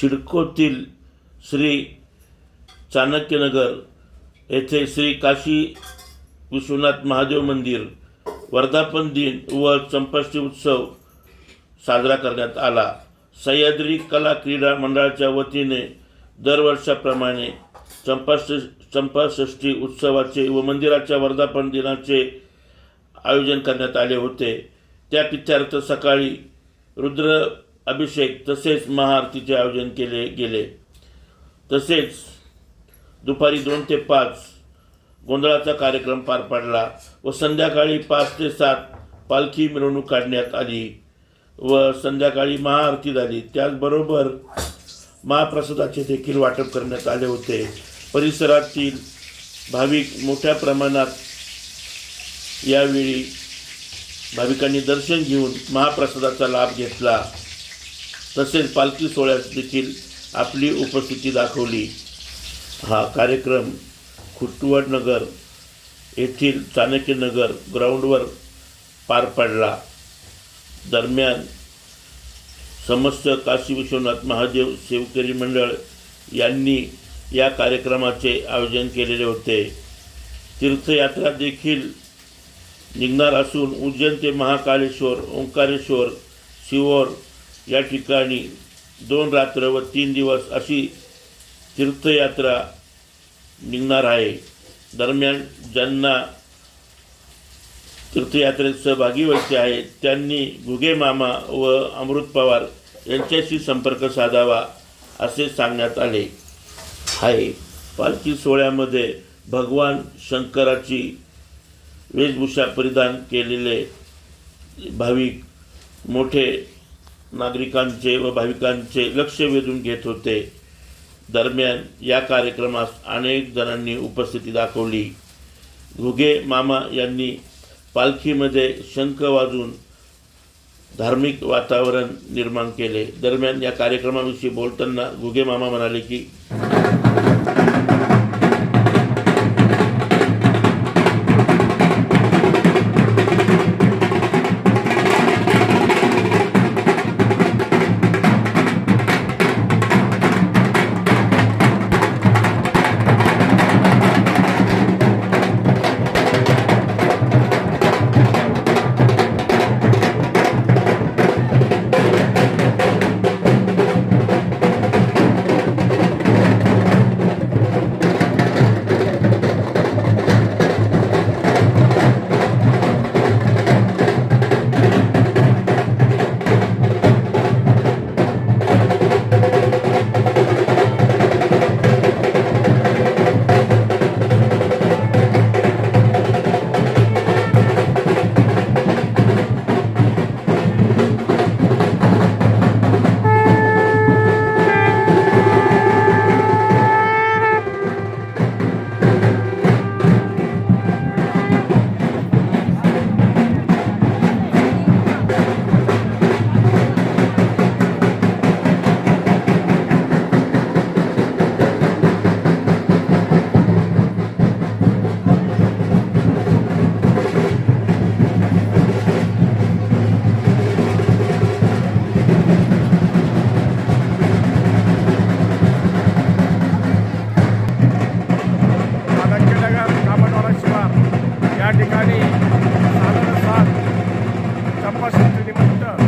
सिडकोतील श्री चाणक्यनगर येथे श्री काशी विश्वनाथ महादेव मंदिर वर्धापन दिन व चंपाषष्ठी उत्सव साजरा करण्यात आला. सह्याद्री कला क्रीडा मंडळाच्या वतीने दरवर्षाप्रमाणे चंपाष चंपाषष्ठी उत्सवाचे व मंदिराच्या वर्धापन दिनाचे आयोजन करण्यात आले होते. त्या पित्यार्थ सकाळी रुद्र अभिषेक तसेच महाआरतीचे आयोजन केले गेले. तसेच दुपारी दोन ते पाच गोंधळाचा कार्यक्रम पार पडला व संध्याकाळी पाच ते सात पालखी मिरवणूक काढण्यात आली व संध्याकाळी महाआरती झाली. त्याचबरोबर महाप्रसादाचे देखील वाटप करण्यात आले होते. परिसरातील भाविक मोठ्या प्रमाणात यावेळी भाविकांनी दर्शन घेऊन महाप्रसादाचा लाभ घेतला. तसेच पालखी सोहळ्यात देखील आपली उपस्थिती दाखवली. हा कार्यक्रम खुटवड नगर येथील चाणक्यनगर ग्राउंडवर पार पडला. दरम्यान समस्त काशी विश्वनाथ महादेव सेवकरी मंडळ यांनी या कार्यक्रमाचे आयोजन केलेले होते. तीर्थयात्रा देखील निघणार असून उज्जैन ते महाकालेश्वर ओंकारेश्वर शिवोर या ठिकाणी दोन रात्र व तीन दिवस अशी तीर्थयात्रा निघणार आहे. दरम्यान ज्यांना तीर्थयात्रेत सहभागी व्हायचे आहे त्यांनी घुगे मामा व अमृत पवार यांच्याशी संपर्क साधावा असे सांगण्यात आले. आहे. पालखी सोहळ्यामध्ये भगवान शंकराची वेशभूषा परिधान केलेले भाविक मोठे नागरिकांचे व भाविकांचे लक्ष वेधून घेत होते. दरम्यान या कार्यक्रमास अनेक जणांनी उपस्थिती दाखवली. घुगे मामा यांनी पालखीमध्ये शंख वाजून धार्मिक वातावरण निर्माण केले. दरम्यान या कार्यक्रमाविषयी बोलताना घुगे मामा म्हणाले की passando de montão.